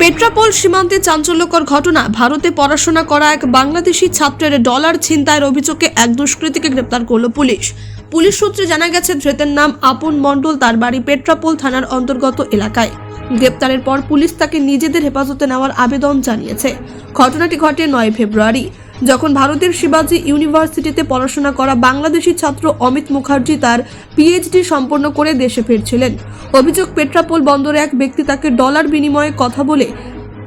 পেট্রাপোল সীমান্তে চাঞ্চল্যকর ঘটনা। ভারতে পড়াশোনা করা এক বাংলাদেশি ছাত্রের ডলার ছিনতাইয়ের অভিযোগে এক দুষ্কৃতীকে গ্রেপ্তার করল পুলিশ। পুলিশ সূত্রে জানা গেছে, ধৃতের নাম আপন মণ্ডল, তার বাড়ি পেট্রাপোল থানার অন্তর্গত এলাকায়। গ্রেপ্তারের পর পুলিশ তাকে নিজেদের হেফাজতে নেওয়ার আবেদন জানিয়েছে। ঘটনাটি ঘটে নয় ফেব্রুয়ারি। যখন ভারতের শিবাজি ইউনিভার্সিটিতে পড়াশোনা করা বাংলাদেশি ছাত্র অমিত মুখার্জি তার পিএইচডি সম্পন্ন করে দেশে ফিরছিলেন। অভিযোগ পেট্রাপোল বন্দরে এক ব্যক্তি তাকে ডলার বিনিময়ে কথা বলে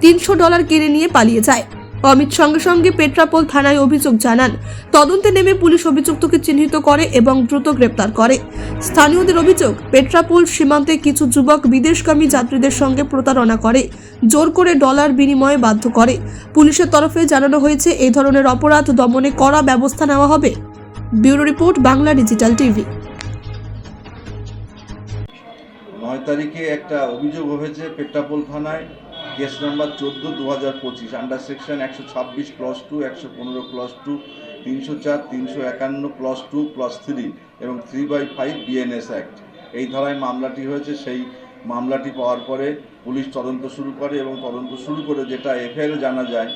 তিনশো ডলার কিনে নিয়ে পালিয়ে যায়। অমিত সঙ্গে সঙ্গে পেট্রাপোল থানায় অভিযোগ জানান। তদন্তে নেমে পুলিশ অভিযুক্তকে চিহ্নিত করে এবং দ্রুত গ্রেপ্তার করে। স্থানীয়দের অভিযোগ, পেট্রাপোল সীমান্তে কিছু যুবক বিদেশগামী যাত্রীদের সঙ্গে প্রতারণা করে, জোর করে ডলার বিনিময়ে বাধ্য করে। পুলিশের তরফে জানানো হয়েছে এই ধরনের অপরাধ দমনে কড়া ব্যবস্থা নেওয়া হবে। Bureau report, Bangla digital TV. নয় তারিখে একটা অভিযোগ হয়েছে পেট্রাপোল থানায়। কেস নাম্বার চোদ্দ দু হাজার পঁচিশ আন্ডার সেকশন একশো ছাব্বিশ প্লাস টু একশো পনেরো প্লাস টু তিনশো চার, তিনশো একান্ন প্লাস টু প্লাস থ্রি এবং three by five BNS act এই ধারায় মামলাটি হয়েছে, সেই মামলাটি পাওয়ার পরে পুলিশ তদন্ত শুরু করে এবং তদন্ত শুরু করে যেটা এফআইআরে জানা যায়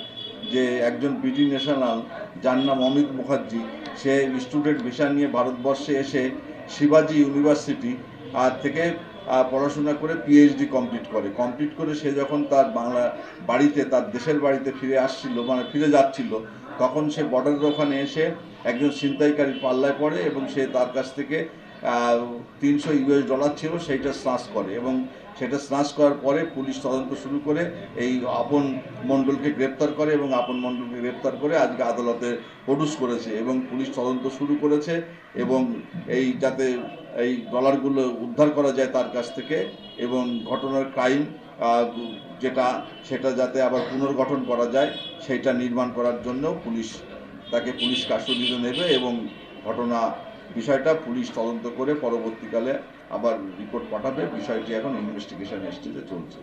যে একজন বিটি ন্যাশনাল, যার নাম অমিত মুখার্জি, সে স্টুডেন্ট ভিসা নিয়ে ভারতবর্ষে এসে শিবাজি ইউনিভার্সিটি আর থেকে পড়াশোনা করে পিএইচডি কমপ্লিট করে। কমপ্লিট করে সে যখন তার বাংলা বাড়িতে, তার দেশের বাড়িতে ফিরে আসছিল মানে ফিরে যাচ্ছিল, তখন সে বর্ডারের ওখানে এসে একজন ছিনতাইকারীর পাল্লায় পড়ে এবং সে তার কাছ থেকে তিনশো ইউএস ডলার ছিল, সেইটা স্নাচ করে এবং সেটা স্নাচ করার পরে পুলিশ তদন্ত শুরু করে এই আপন মণ্ডলকে গ্রেপ্তার করে এবং আপন মণ্ডলকে গ্রেপ্তার করে আজকে আদালতে প্রডিউস করেছে এবং পুলিশ তদন্ত শুরু করেছে এবং এই যাতে এই ডলারগুলো উদ্ধার করা যায় তার কাছ থেকে এবং ঘটনার ক্রাইম যেটা সেটা যাতে আবার পুনর্গঠন করা যায়, সেইটা নির্মাণ করার জন্য পুলিশ তাকে পুলিশ কাস্টডিতে নেবে এবং ঘটনা বিষয়টা পুলিশ তদন্ত করে পরবর্তীকালে আবার রিপোর্ট পাঠাবে। বিষয়টি এখন ইনভেস্টিগেশন স্টেজে চলছে।